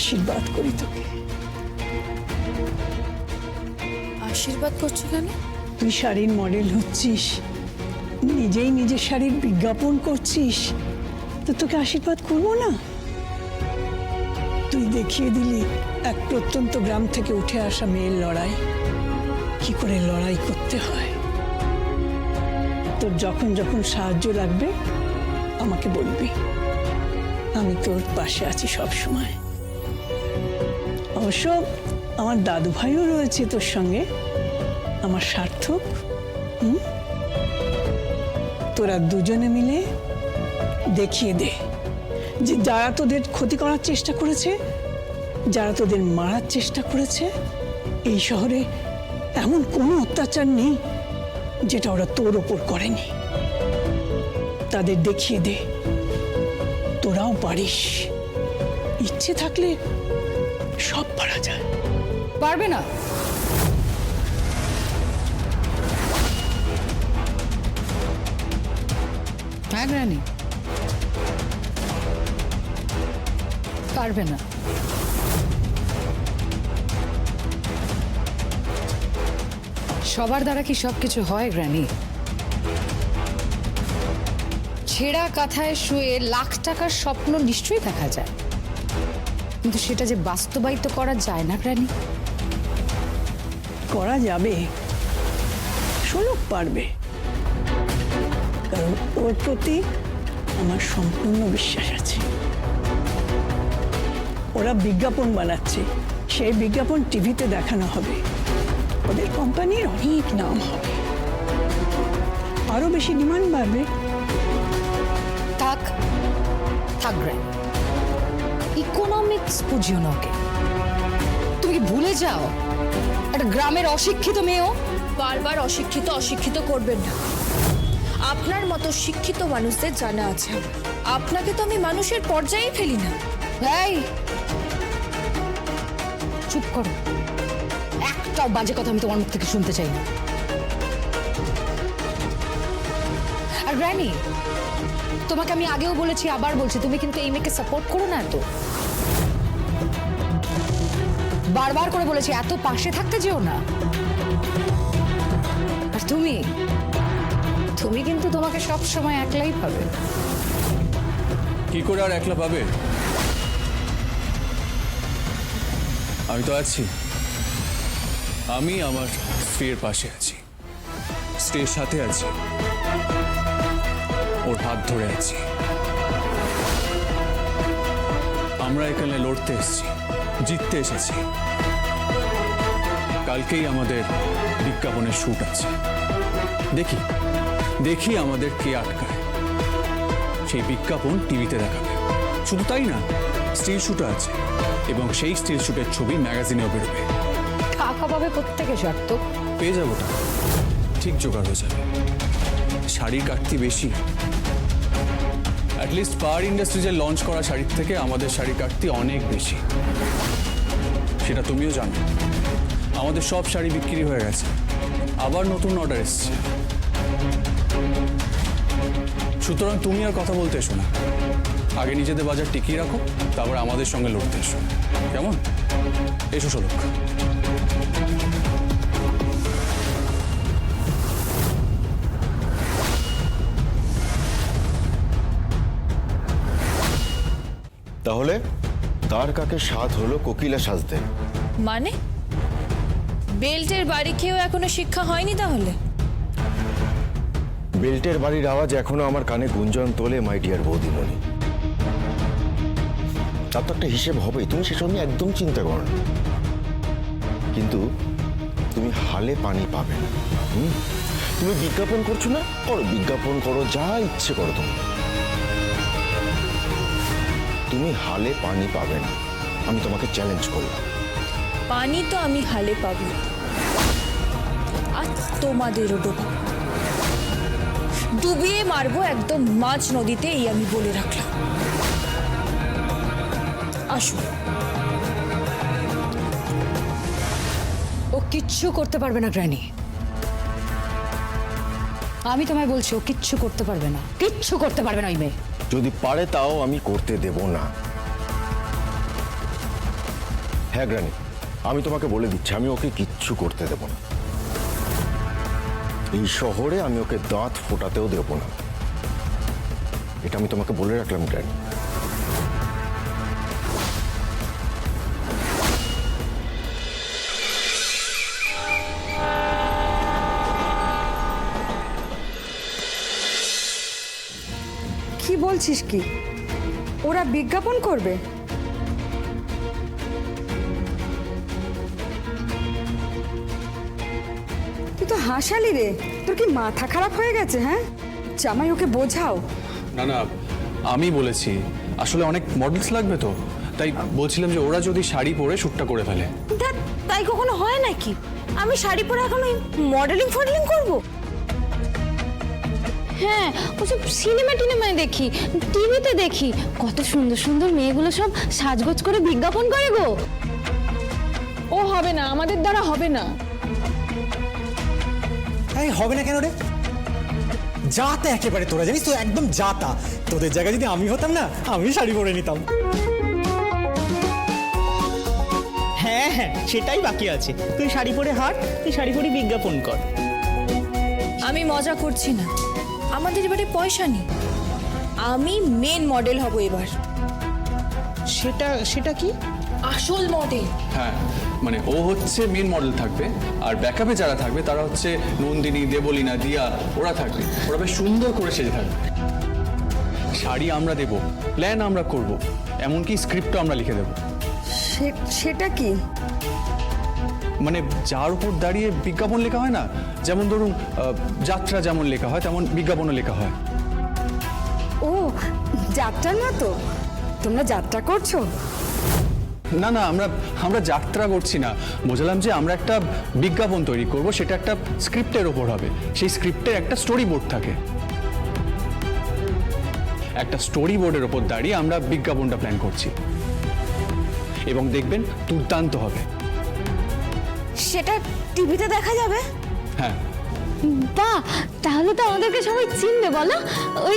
আশীর্বাদ করি তোকে। আশীর্বাদ করছ কেন? তুই শাড়ির মডেল হচ্ছিস নিজেই নিজের শাড়ির বিজ্ঞাপন করছিস তো তোকে আশীর্বাদ করব না? তুই দেখিয়ে দিলি এক প্রত্যন্ত গ্রাম থেকে উঠে আসা মেয়ের লড়াই। কি করে লড়াই করতে হয়? তোর যখন যখন সাহায্য লাগবে আমাকে বলবি। আমি তোর পাশে আছি সব সময় অবশ্য আমার দাদু ভাইও রয়েছে তোর সঙ্গে। আমার সার্থক, হুম? তোরা দুজনে মিলে দেখিয়ে দে যে যারা তোদের ক্ষতি করার চেষ্টা করেছে, যারা তোদের মারার চেষ্টা করেছে, এই শহরে এমন কোনো অত্যাচার নেই যেটা ওরা তোর ওপর করেনি। তাদের দেখিয়ে দে। তোরাও পারিস। ইচ্ছে থাকলে সব পারা যায়। পারবে না। হ্যাঁ পারবে না। সবার দ্বারা কি সবকিছু হয় গ্রানি ছেঁড়া কাঁথায় শুয়ে লাখ টাকার স্বপ্ন নিশ্চয়ই দেখা যায়। কিন্তু সেটা যে বাস্তবায়িত করা যায় না প্রাণী। করা যাবে। শোনক পারবে। কারণ ওর প্রতি আমার সম্পূর্ণ বিশ্বাস আছে। ওরা বিজ্ঞাপন বানাচ্ছে। সেই বিজ্ঞাপন টিভিতে দেখানো হবে। ওদের কোম্পানির অনেক নাম হবে। আরও বেশি ডিমান্ড বাড়বে। থাক। থাক ইকোনমিক্স বুঝিও তুমি ভুলে যাও? একটা গ্রামের অশিক্ষিত মেয়েও বারবার অশিক্ষিত অশিক্ষিত করবেন না। আপনার মতো শিক্ষিত মানুষদের জানা আছে আপনাকে তো আমি মানুষের পর্যায়ে ফেলি না। এই, চুপ করো। একটাও বাজে কথা আমি তোমার মুখ থেকে শুনতে চাই না। আর গ্র্যানি তোমাকে আমি আগেও বলেছি, আবার বলছি, তুমি কিন্তু এই মেয়েকে সাপোর্ট করো না এত। বারবার করে বলেছি, এত পাশে থাকতে যেও না। আর তুমি? তুমি কিন্তু তোমাকে সব সময় একলাই পাবে কি করে আর একলা পাবে আমি তো আছি। আমি আমার স্ত্রীর পাশে আছি। স্ত্রীর সাথে আছি। ওর হাত ধরে আছি। আমরা এখানে লড়তে এসেছি। জিততে এসেছি। কালকেই আমাদের বিজ্ঞাপনের শ্যুট আছে। দেখি দেখি আমাদের কে আটকায়। সেই বিজ্ঞাপন টিভিতে দেখাবে। শুধু তাই না স্টিল শুটও আছে এবং সেই স্টিল শুটের ছবি ম্যাগাজিনেও বেরোবে। টাকা পাবে প্রত্যেকে স্বার্থ পেয়ে যাব টাকা ঠিক জোগাড় হয়ে যাবে। শাড়ির কাটতি বেশি। অ্যাটলিস্ট পাওয়ার ইন্ডাস্ট্রিজের লঞ্চ করা শাড়ির থেকে আমাদের শাড়ি কাটতি অনেক বেশি। সেটা তুমিও জানো। আমাদের সব শাড়ি বিক্রি হয়ে গেছে। আবার নতুন অর্ডার এসছে। সুতরাং তুমি আর কথা বলতে এসো না। আগে নিজেদের বাজার টিকিয়ে রাখো, তারপর আমাদের সঙ্গে লড়তে এসো। কেমন? এসো শোলক তাহলে তার কাকে স্বাদ হলো কোকিলা সাজতে? মানে? বেল্টের বাড়ি খেয়েও এখনও শিক্ষা হয়নি তাহলে? বেল্টের বাড়ির আওয়াজ এখনও আমার কানে গুঞ্জন তোলে মাই ডিয়ার বৌদিমণি। তার তো একটা হিসেব হবেই তুমি সেসব নিয়ে একদম চিন্তা করো না। কিন্তু তুমি হালে পানি পাবে না হুম? তুমি বিজ্ঞাপন করছ না? করো বিজ্ঞাপন করো যা ইচ্ছে করো তুমি। তুমি হালে পানি পাবে না। আমি তোমাকে চ্যালেঞ্জ করলাম। পানি তো আমি হালে পাবো। আর তোমাদেরও ডোবা। ডুবিয়ে মারবো একদম মাঝ নদীতে এই আমি বলে রাখলাম। আসুন ও কিচ্ছু করতে পারবে না, গ্র্যানি। আমি তোমায় বলছি, ও কিচ্ছু করতে পারবে না। কিচ্ছু করতে পারবে না ওই মেয়ে। যদি পারে তাও আমি করতে দেব না। হ্যাঁ গ্রানি, আমি তোমাকে বলে দিচ্ছি, আমি ওকে কিচ্ছু করতে দেব না। এই শহরে আমি ওকে দাঁত ফোটাতেও দেব না। এটা আমি তোমাকে বলে রাখলাম, গ্রানি। বলছিস কি? ওরা বিজ্ঞাপন করবে? তুই তো হাসালি রে। তোর কি মাথা খারাপ হয়ে গেছে হ্যাঁ? জামাই ওকে বোঝাও। না না আমি বলেছি আসলে অনেক মডেলস লাগবে তো। তাই বলছিলাম যে ওরা যদি শাড়ি পরে শ্যুটটা করে ফেলে। তাই কখনো হয় নাকি? আমি শাড়ি পরে এখন ওই মডেলিং ফডেলিং করব? হ্যাঁ ওসব সিনেমা টিনেমায় দেখি টিভিতে দেখি। কত সুন্দর সুন্দর মেয়েগুলো সব সাজগোজ করে বিজ্ঞাপন করে গো। ও হবে না আমাদের দ্বারা হবে না। এই হবে না কেন রে? যাতা একেবারে তোরা জানিস তো একদম যাতা। তোদের জায়গায় যদি আমি হতাম না আমি শাড়ি পরে নিতাম। হ্যাঁ হ্যাঁ সেটাই বাকি আছে। তুই শাড়ি পরে হাট তুই শাড়ি পরে বিজ্ঞাপন কর। আমি মজা করছি না। আমাদের এবারে পয়সা নেই। আমি মেন মডেল হব এবার। সেটা সেটা কি? আসল মডেল হ্যাঁ মানে ও হচ্ছে মেন মডেল থাকবে আর ব্যাকআপে যারা থাকবে তারা হচ্ছে নন্দিনী দেবলীনা দিয়া ওরা থাকবে। ওরা বেশ সুন্দর করে সেজে থাকবে। শাড়ি আমরা দেব প্ল্যান আমরা করব এমনকি স্ক্রিপ্টও আমরা লিখে দেব। সে- সেটা কি? মানে যার উপর দাঁড়িয়ে বিজ্ঞাপন লেখা হয় না যেমন ধরুন যাত্রা যেমন লেখা হয় তেমন বিজ্ঞাপনও লেখা হয়। ও যাত্রার মতো তোমরা যাত্রা করছ? না না আমরা আমরা যাত্রা করছি না। বোঝালাম যে আমরা একটা বিজ্ঞাপন তৈরি করব সেটা একটা স্ক্রিপ্টের ওপর হবে। সেই স্ক্রিপ্টের একটা স্টোরি বোর্ড থাকে। একটা স্টোরি বোর্ডের ওপর দাঁড়িয়ে আমরা বিজ্ঞাপনটা প্ল্যান করছি। এবং দেখবেন দুর্দান্ত হবে। সেটা টিভিতে দেখা যাবে? হ্যাঁ। বা তাহলে তো আমাদেরকে সবাই চিনবে বলো? ওই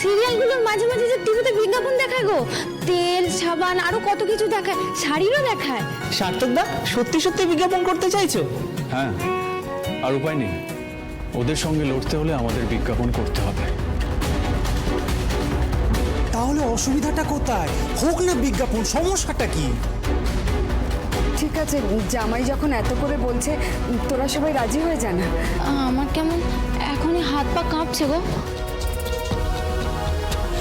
সিরিয়ালগুলোর মাঝে মাঝে যে টিভিতে বিজ্ঞাপন দেখায় গো তেল সাবান আরও কত কিছু দেখায় শাড়িরও দেখায়। সার্থকদা সত্যি সত্যি বিজ্ঞাপন করতে চাইছো? হ্যাঁ আর উপায় নেই। ওদের সঙ্গে লড়তে হলে আমাদের বিজ্ঞাপন করতে হবে। তাহলে অসুবিধাটা কোথায়? হোক না বিজ্ঞাপন সমস্যাটা কি? ঠিক আছে জামাই যখন এত করে বলছে তোরা সবাই রাজি হয়ে যা না? আমার কেমন এখনই হাত পা কাঁপছে গো।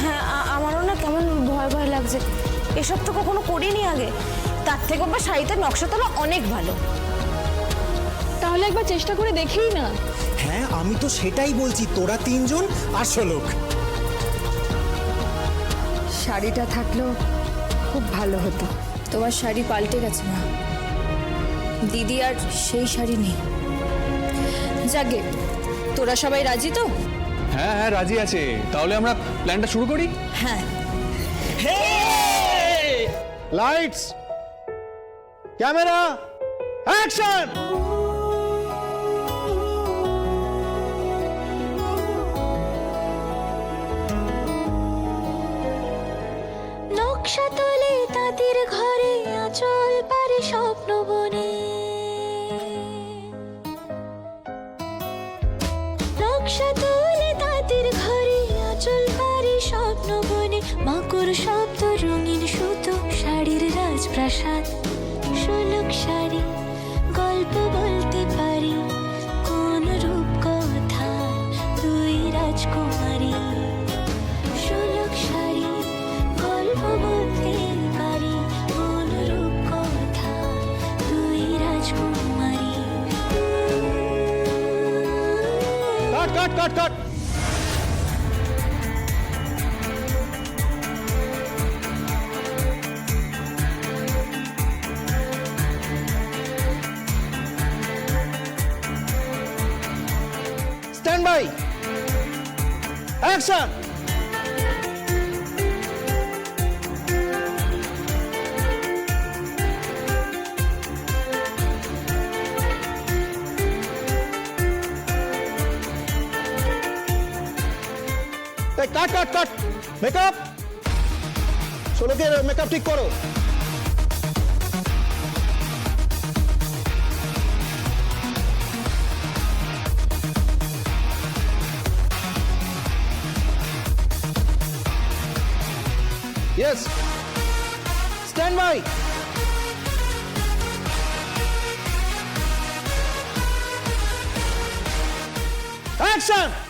হ্যাঁ আমারও না কেমন ভয় ভয় লাগছে। এসব তো কখনো করিনি আগে। তার থেকে বা শাড়িতে নকশা তোলা অনেক ভালো। তাহলে একবার চেষ্টা করে দেখেই না। হ্যাঁ আমি তো সেটাই বলছি তোরা তিনজন আর লোক শাড়িটা থাকলেও খুব ভালো হতো। তোমার শাড়ি পাল্টে গেছে মা। দিদি আর সেই শাড়ি নেই। যাকে তোরা সবাই রাজি তো? হ্যাঁ হ্যাঁ রাজি আছে। তাহলে আমরা প্ল্যানটা শুরু করি? হ্যাঁ। লাইটস ক্যামেরা অ্যাকশন নকশা তোলে তাদের ঘরে আচল পারে স্বপ্ন কাট কাট কাট মেকআপ ষোলোকে মেকআপ ঠিক করো Yes. Stand by. Action.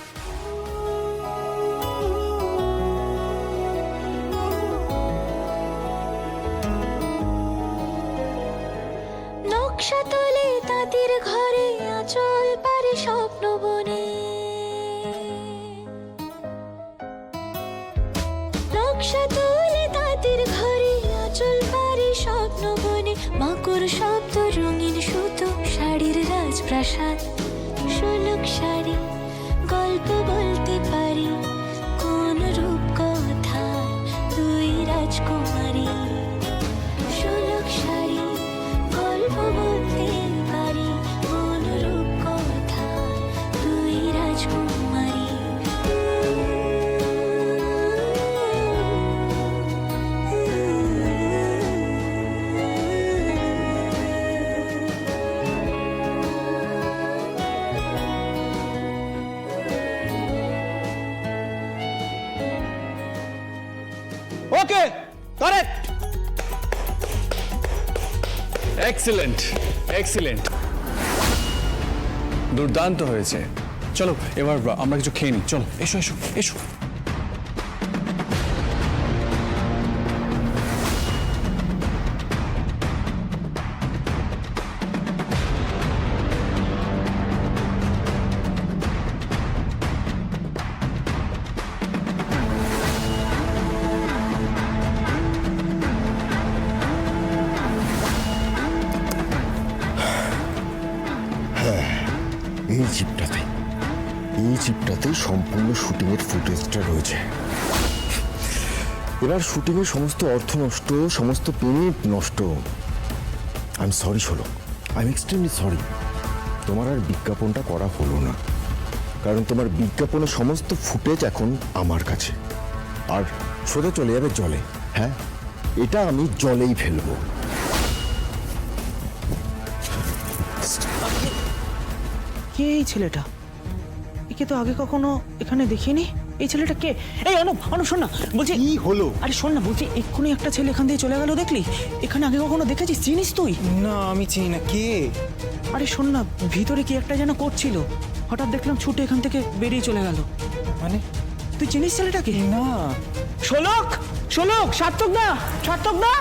নকশা তোলে তাঁতির ঘরে আচল পারে স্বপ্ন বনে। এক্সিলেন্ট এক্সিলেন্ট দুর্দান্ত হয়েছে। চলো এবার আমরা কিছু খেয়ে নিই। চলো এসো এসো এসো। সম্পূর্ণ শুটিংয়ের ফুটেজটা রয়েছে। এবার শুটিংয়ের সমস্ত অর্থ নষ্ট, সমস্ত পেমেন্ট নষ্ট। আই সরি শোলো আই এম এক্সট্রিমলি সরি তোমার আর বিজ্ঞাপনটা করা হলো না। কারণ তোমার বিজ্ঞাপনের সমস্ত ফুটেজ এখন আমার কাছে। আর সোজা চলে যাবে জলে হ্যাঁ? এটা আমি জলেই ফেলব। কে এই ছেলেটা? একে তো আগে কখনো এখানে দেখিনি। এই ছেলেটা কে? এই অনুপ অনুপ শোন না বলছি কি হলো? আরে শোন না বলছি এক্ষুনি একটা ছেলে এখান দিয়ে চলে গেল দেখলি? এখানে আগে কখনো দেখেছিস? চিনিস তুই? না আমি চিনি না কে? আরে শোন না ভিতরে কি একটা যেন করছিল? হঠাৎ দেখলাম ছুটে এখান থেকে বেরিয়ে চলে গেল। মানে? তুই চিনিস ছেলেটাকে? না। শোলক! শোলক সার্থক না সার্থক না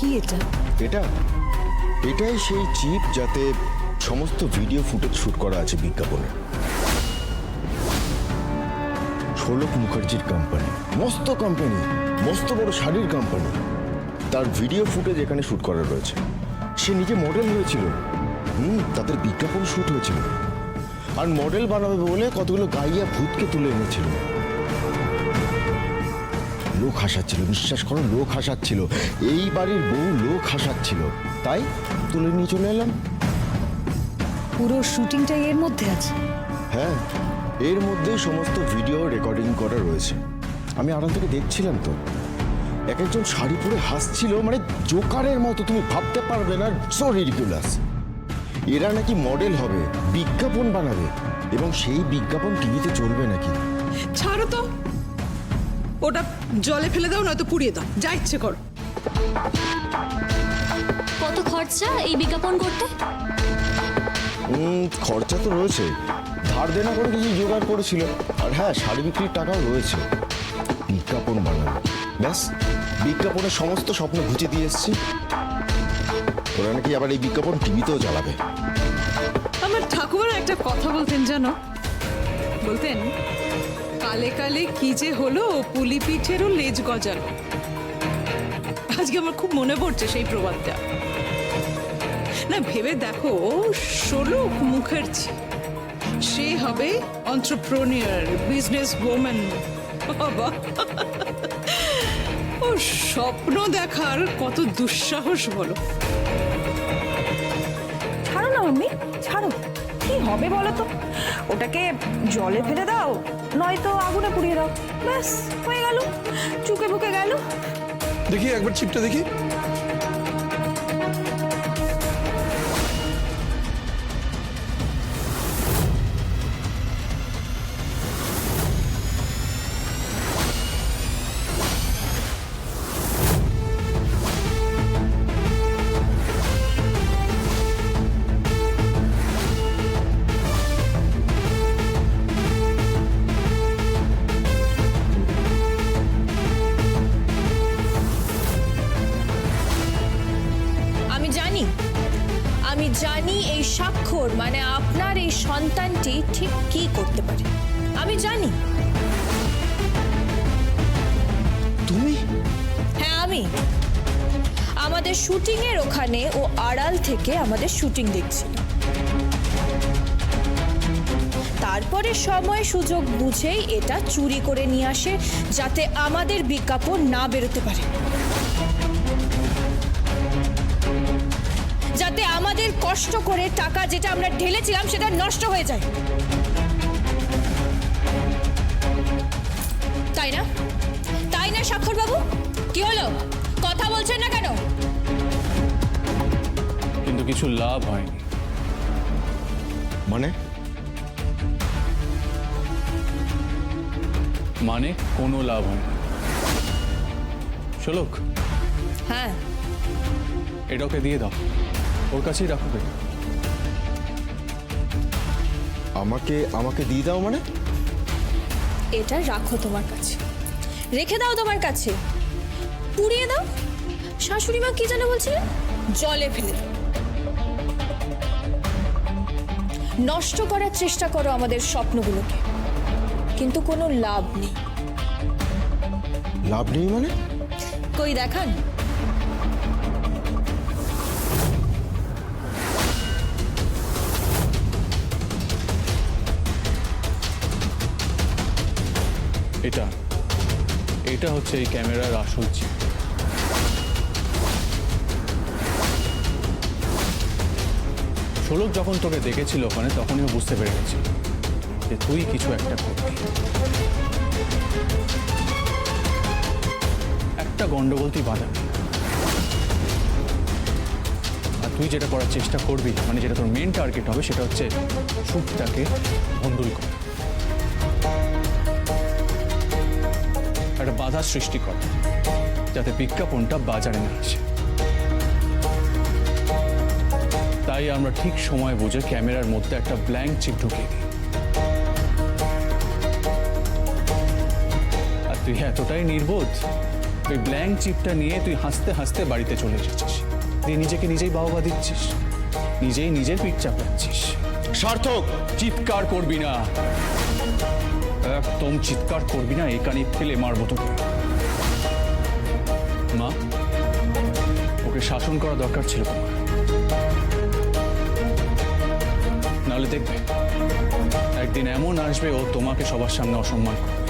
কি এটা? এটা? এটাই সেই চিপ যাতে সমস্ত ভিডিও ফুটেজ শুট করা আছে বিজ্ঞাপনে। ষোলক মুখার্জির কোম্পানি মস্ত কোম্পানি মস্ত বড় শাড়ির কোম্পানি তার ভিডিও ফুটেজ এখানে শুট করা রয়েছে। সে নিজে মডেল হয়েছিল। হুম, তাদের বিজ্ঞাপন শুট হয়েছিল। আর মডেল বানাবে বলে কতগুলো গাইয়া ভূতকে তুলে এনেছিল। লোক হাসাচ্ছিল বিশ্বাস করো লোক হাসাচ্ছিল। এই বাড়ির বউ লোক হাসাচ্ছিল। তাই তুলে নিয়ে চলে এলাম। পুরো শুটিংটাই এর মধ্যে আছে? হ্যাঁ এর মধ্যে সমস্ত ভিডিও রেকর্ডিং করা রয়েছে। আমি আড়াল থেকে দেখছিলাম তো। এক একজন শাড়ি পরে হাসছিল মানে জোকারের মতো তুমি ভাবতে পারবে না। সো রিডিকুলাস এরা নাকি মডেল হবে বিজ্ঞাপন বানাবে এবং সেই বিজ্ঞাপন টিভিতে চলবে নাকি? ছাড়ো তো। ওটা জলে ফেলে দাও নয়তো পুড়িয়ে দাও। যা ইচ্ছে করো। কত খরচা এই বিজ্ঞাপন করতে? খরচা তো রয়েছে। ধার দেনা করে কিছু জোগাড় করেছিল। আর হ্যাঁ শাড়ি বিক্রির টাকাও রয়েছে। বিজ্ঞাপন বানানো। ব্যাস বিজ্ঞাপনের সমস্ত স্বপ্ন ঘুচে দিয়ে এসছি। ওরা নাকি আবার এই বিজ্ঞাপন টিভিতেও জ্বালাবে। আমার ঠাকুমার একটা কথা বলতেন জানো? বলতেন কালে কালে কি যে হলো পুলি পিঠেরও লেজ গজালো। আজকে আমার খুব মনে পড়ছে সেই প্রবাদটা। না, ভেবে দেখো ষোলক মুখার্জি। সে হবে অন্টারপ্রনিয়ার বিজনেস ওম্যান ও স্বপ্ন দেখার কত দুঃসাহস বলো ছাড়ো না মাম্মি ছাড়ো। কি হবে বলো তো? ওটাকে জলে ফেলে দাও। নয়তো আগুনে পুড়িয়ে দাও। ব্যাস হয়ে গেল। চুকে বুকে গেল। দেখি একবার চিপটা দেখি। এর ও আড়াল থেকে আমাদের শুটিং দেখছিল তারপরে সময় সুযোগ বুঝেই এটা চুরি করে নিয়ে আসে যাতে আমাদের বিজ্ঞাপন না বেরোতে পারে। যাতে আমাদের কষ্ট করে টাকা যেটা আমরা ঢেলেছিলাম সেটা নষ্ট হয়ে যায়। তাই না? তাই না স্বাক্ষর বাবু কি হলো? কথা বলছেন না কেন? কিন্তু কিছু লাভ হয়নি। মানে? মানে কোনো লাভ হয়নি। শোলক। হ্যাঁ। এটা ওকে দিয়ে দাও। ওর কাছেই রাখো এটা। আমাকে আমাকে দিয়ে দাও মানে? এটা রাখো তোমার কাছে। রেখে দাও তোমার কাছে। পুড়িয়ে দাও। শাশুড়ি মা কি যেন বলছিলেন? জলে ফেলে দাও। নষ্ট করার চেষ্টা করো আমাদের স্বপ্নগুলোকে। কিন্তু কোনো লাভ নেই। লাভ নেই মানে? কই দেখান। এটা এটা হচ্ছে এই ক্যামেরার আসল চিপ শোলক যখন তোকে দেখেছিল ওখানে, তখনই বুঝতে পেরে গেছিল যে তুই কিছু একটা করবি। একটা গন্ডগোল তুই বাঁধাবি আর তুই যেটা করার চেষ্টা করবি মানে যেটা তোর মেন টার্গেট হবে, সেটা হচ্ছে সুখটাকে ভণ্ডুল করা। একটা বাধা সৃষ্টি করা, যাতে বিজ্ঞাপনটা বাজারে না আসে। তাই আমরা ঠিক সময় বুঝে ক্যামেরার মধ্যে একটা ব্ল্যাঙ্ক চিপ ঢুকিয়ে দিই। আর তুই এতটাই নির্বোধ ওই ব্ল্যাঙ্ক চিপটা নিয়ে তুই হাসতে হাসতে বাড়িতে চলে এসেছিস। তুই নিজেকে নিজেই বাহবা দিচ্ছিস নিজেই নিজের পিঠ চাপড়াচ্ছিস। সার্থক! চিৎকার করবি না। একদম চিৎকার করবি না এই কানে ফেলে মারবো তোকে। মা ওকে শাসন করা দরকার ছিল তোমার। নাহলে দেখবে, একদিন এমন আসবে ও তোমাকে সবার সামনে অসম্মান করবে।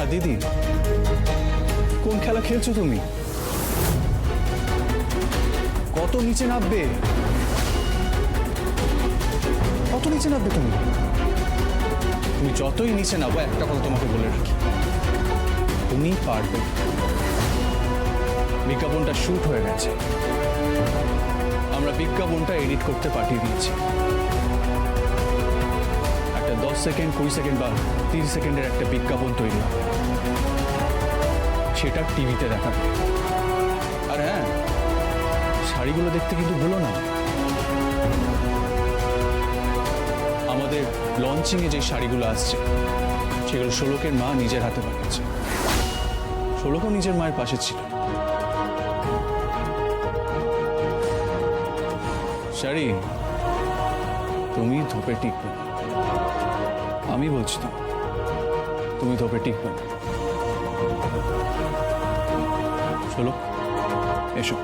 আর দিদি, কোন খেলা খেলছো তুমি? কত নিচে নামবে? কত নিচে নামবে তুমি? তুমি যতই নিচে নামো, একটা কথা তোমাকে বলে রাখি। তুমি পারবে। বিজ্ঞাপনটা শ্যুট হয়ে গেছে। আমরা বিজ্ঞাপনটা এডিট করতে পাঠিয়ে দিয়েছি একটা দশ সেকেন্ড, কুড়ি সেকেন্ড বা তিরিশ সেকেন্ডের একটা বিজ্ঞাপন তৈরি সেটা টিভিতে দেখাবে। আর হ্যাঁ শাড়িগুলো দেখতে কিন্তু ভুলো না। আমাদের লঞ্চিংয়ে যে শাড়িগুলো আসছে, সেগুলো ষোলকের মা নিজের হাতে বানিয়েছে। ষোলকও নিজের মায়ের পাশে ছিল। শাড়ি তুমি ধোপে টিকবে আমি বলছি তো তুমি ধোপে টিকবে ষোলক এসো।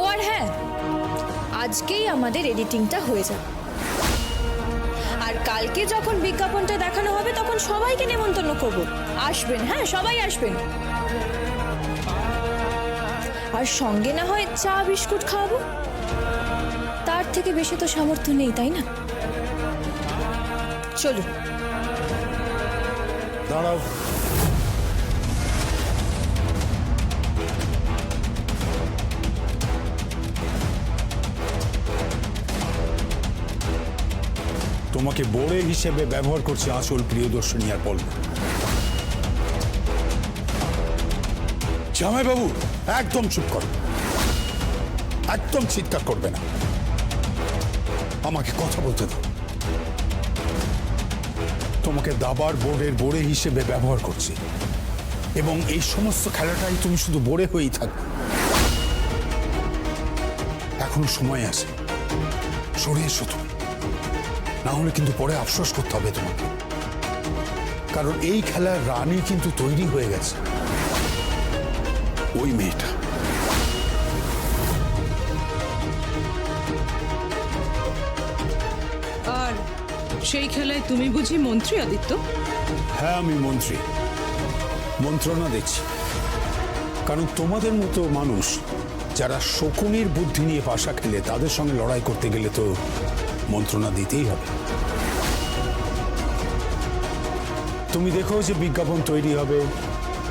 ও আর হ্যাঁ আজকেই আমাদের এডিটিংটা হয়ে যাবে। আর কালকে যখন বিজ্ঞাপনটা দেখানো হবে, তখন সবাইকে নেমন্তন্ন করব। আসবেন হ্যাঁ সবাই আসবেন। আর সঙ্গে না হয় চা, বিস্কুট খাওয়াবো? থেকে বেশি তো সামর্থ্য নেই, তাই না? চলুন। দাঁড়াও। তোমাকে বোড়ে হিসেবে ব্যবহার করছে আসল প্রিয়দর্শনী আর পল্ল জামাইবাবু, একদম চুপ করো। একদম চিৎকার করবে না। আমাকে কথা বলতে দাও। তোমাকে দাবার বোর্ডের বোড়ে হিসেবে ব্যবহার করছি। এবং এই সমস্ত খেলাটাই তুমি শুধু বোড়ে হয়েই থাকবে। এখনও সময় আছে। সরে এসো তুমি। না হলে কিন্তু পরে আফসোস করতে হবে তোমাকে। কারণ এই খেলার রানী কিন্তু তৈরি হয়ে গেছে। ওই মেয়েটা। সেই খেলায় তুমি বুঝি মন্ত্রী, আদিত্য? হ্যাঁ আমি মন্ত্রী। মন্ত্রণা দিচ্ছি কারণ তোমাদের মতো মানুষ, যারা শকুনির বুদ্ধি নিয়ে পাশা খেলে, তাদের সঙ্গে লড়াই করতে গেলে তো মন্ত্রণা দিতেই হবে। তুমি দেখো যে বিজ্ঞাপন তৈরি হবে,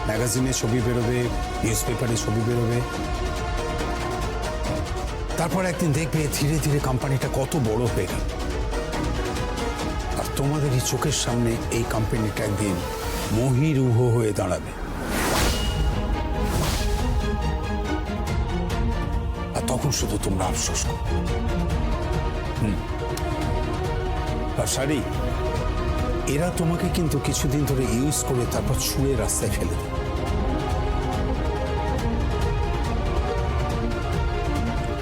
ম্যাগাজিনে ছবি বেরোবে নিউজ পেপারে ছবি বেরোবে। তারপর একদিন দেখবে ধীরে ধীরে কোম্পানিটা কত বড় হয়ে গেল। আর তোমাদের এই চোখের সামনে এই কোম্পানিটা একদিন মহিরুহ হয়ে দাঁড়াবে। আর তখন শুধু তোমরা আফসোস করো। আর এরা তোমাকে কিন্তু কিছুদিন ধরে ইউজ করে তারপর ছুঁড়ে রাস্তায় ফেলে দেবে।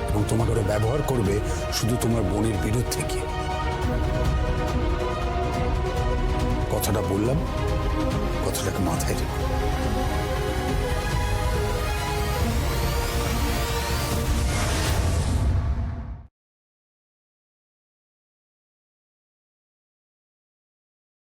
এবং তোমাকে ওরা ব্যবহার করবে শুধু তোমার বোনের বিরুদ্ধে গিয়ে। কথাটা বললাম কথাটাকে মাথায় রেখো।